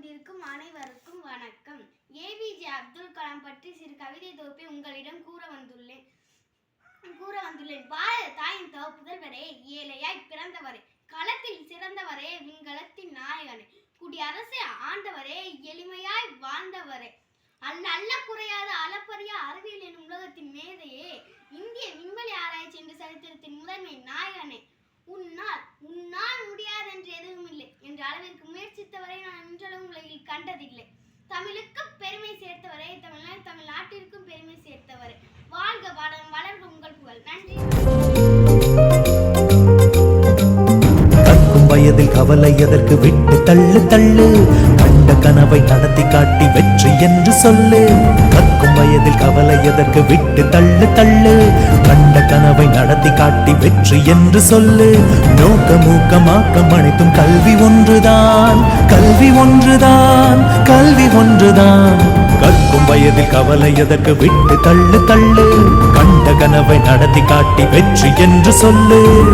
கொண்டிருக்கும் அனைவருக்கும் வணக்கம். ஏபிஜே அப்துல் கலாம் பற்றி சிறு கவிதை தொகுப்பை உங்களிடம் கூற வந்துள்ளேன். கூற வந்துள்ளேன். பாரத தாயின் தகுப்புதல்வரே ஏழையாய் பிறந்தவரே களத்தில் சிறந்தவரே விண்கலத்தின் நாயகனே குடியரசை ஆண்டவரே எளிமையாய் வாழ்ந்தவரே. அல்ல அல்ல குறையாத அளப்பரிய அறிவியல் எனும் உலகத்தின் மேதையே இந்திய தமிழுக்கு பெருமை சேர்த்தவரே தமிழ்நாடு தமிழ்நாட்டிற்கும் பெருமை சேர்த்தவர். வாழ்க வளம் வளர்க உங்கள் புகழ். நன்றி. வயதில் கவலை எதற்கு விட்டு தள்ளு தள்ளு. கண்ட கனவை நடத்தி காட்டி வெற்றி என்று சொல்லு. கற்கும் வயதில் கவலை எதற்கு விட்டு தள்ளு தள்ளு. கண்ட கனவை வெற்றி என்று சொல்லு. நோக்கம் அனைத்தும் கல்வி ஒன்றுதான். கல்வி ஒன்றுதான் கல்வி ஒன்றுதான். கற்கும் வயதில் கவலை எதற்கு விட்டு தள்ளு தள்ளு. கண்ட கனவை நடத்தி காட்டி வெற்றி என்று சொல்லு.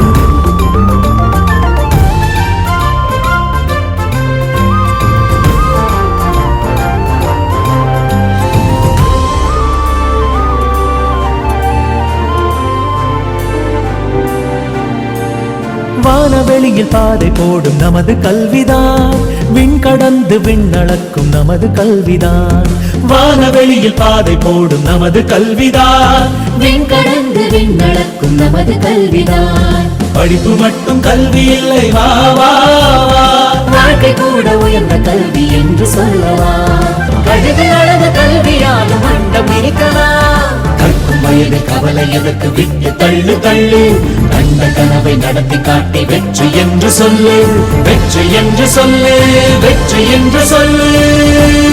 வானவெளியில் பாதை போடும் நமது கல்விதான். விண் கடந்து விண்ணளக்கும் நமது கல்விதான். வானவெளியில் பாதை போடும் நமது கல்விதான். விண் கடந்து விண்ணளக்கும் நமது கல்விதான். படிப்பு மட்டும் கல்வி இல்லை வா வா வா. வாழ்க்கை கூட உயர்ந்த கல்வி என்று சொல்லவா? கழுது அளந்த மண்டம் இருக்கலாம் கற்கும் வயது கவலை எதற்கு? விட்டு தள்ளு தள்ளு. கண்ட கனவை நடத்தி காட்டி வெற்றி என்று சொல்லு வெற்றி என்று சொல்லு வெற்றி என்று சொல்லு.